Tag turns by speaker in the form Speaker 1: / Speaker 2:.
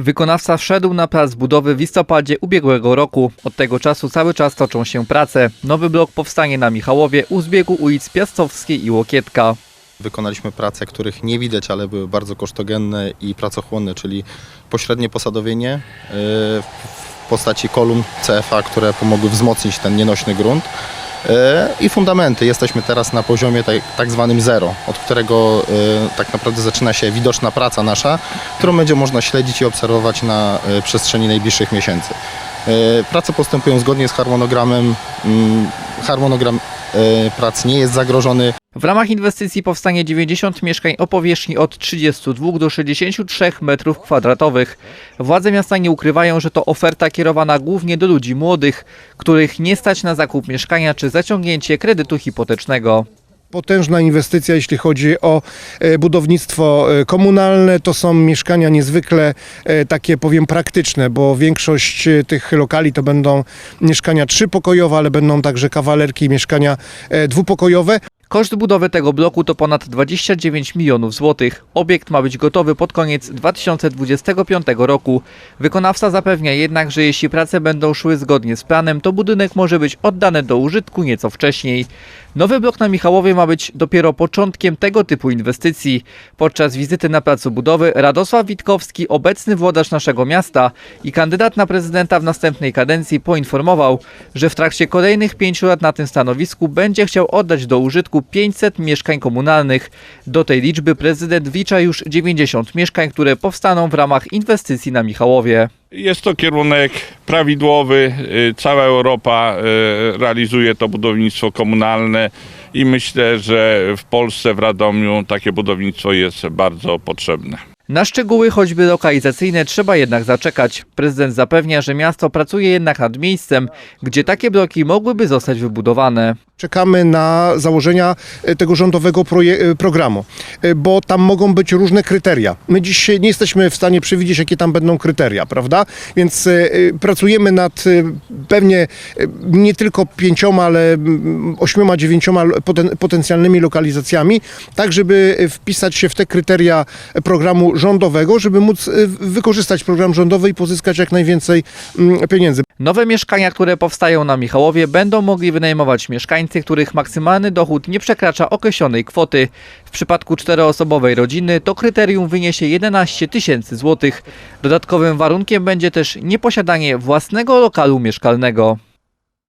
Speaker 1: Wykonawca wszedł na plac budowy w listopadzie ubiegłego roku. Od tego czasu cały czas toczą się prace. Nowy blok powstanie na Michałowie u zbiegu ulic Piastowskiej i Łokietka.
Speaker 2: Wykonaliśmy prace, których nie widać, ale były bardzo kosztogenne i pracochłonne, czyli pośrednie posadowienie yy, w postaci kolumn CFA, które pomogły wzmocnić ten nienośny grunt. Yy, I fundamenty. Jesteśmy teraz na poziomie tak, tak zwanym zero, od którego yy, tak naprawdę zaczyna się widoczna praca nasza, którą będzie można śledzić i obserwować na yy, przestrzeni najbliższych miesięcy. Prace postępują zgodnie z harmonogramem. Mm, Harmonogram prac nie jest zagrożony.
Speaker 1: W ramach inwestycji powstanie 90 mieszkań o powierzchni od 32 do 63 m2. Władze miasta nie ukrywają, że to oferta kierowana głównie do ludzi młodych, których nie stać na zakup mieszkania czy zaciągnięcie kredytu hipotecznego.
Speaker 3: Potężna inwestycja, jeśli chodzi o e, budownictwo e, komunalne. To są mieszkania niezwykle e, takie, powiem, praktyczne, bo większość tych lokali to będą mieszkania trzypokojowe, ale będą także kawalerki, mieszkania e, dwupokojowe.
Speaker 1: Koszt budowy tego bloku to ponad 29 milionów złotych. Obiekt ma być gotowy pod koniec 2025 roku. Wykonawca zapewnia jednak, że jeśli prace będą szły zgodnie z planem, to budynek może być oddany do użytku nieco wcześniej. Nowy blok na Michałowie ma być dopiero początkiem tego typu inwestycji. Podczas wizyty na placu budowy Radosław Witkowski, obecny włodarz naszego miasta i kandydat na prezydenta w następnej kadencji poinformował, że w trakcie kolejnych pięciu lat na tym stanowisku będzie chciał oddać do użytku 500 mieszkań komunalnych. Do tej liczby prezydent wlicza już 90 mieszkań, które powstaną w ramach inwestycji na Michałowie.
Speaker 4: Jest to kierunek prawidłowy. y, Cała Europa y, realizuje to budownictwo komunalne i myślę, że w Polsce, w Radomiu takie budownictwo jest bardzo potrzebne.
Speaker 1: Na szczegóły, choćby lokalizacyjne, trzeba jednak zaczekać. Prezydent zapewnia, że miasto pracuje jednak nad miejscem, gdzie takie bloki mogłyby zostać wybudowane.
Speaker 3: Czekamy na założenia e, tego rządowego e, programu, e, bo tam mogą być różne kryteria. My dziś nie jesteśmy w stanie przewidzieć, jakie tam będą kryteria, prawda? Więc pracujemy nad pewnie nie tylko pięcioma, ale ośmioma, dziewięcioma poten- potencjalnymi lokalizacjami, tak żeby wpisać się w te kryteria programu rządowego, żeby móc wykorzystać program rządowy i pozyskać jak najwięcej pieniędzy.
Speaker 1: Nowe mieszkania, które powstają na Michałowie, będą mogli wynajmować mieszkańcy, których maksymalny dochód nie przekracza określonej kwoty. W przypadku czteroosobowej rodziny to kryterium wyniesie 11 tysięcy złotych. Dodatkowym warunkiem będzie też nieposiadanie własnego lokalu mieszkalnego.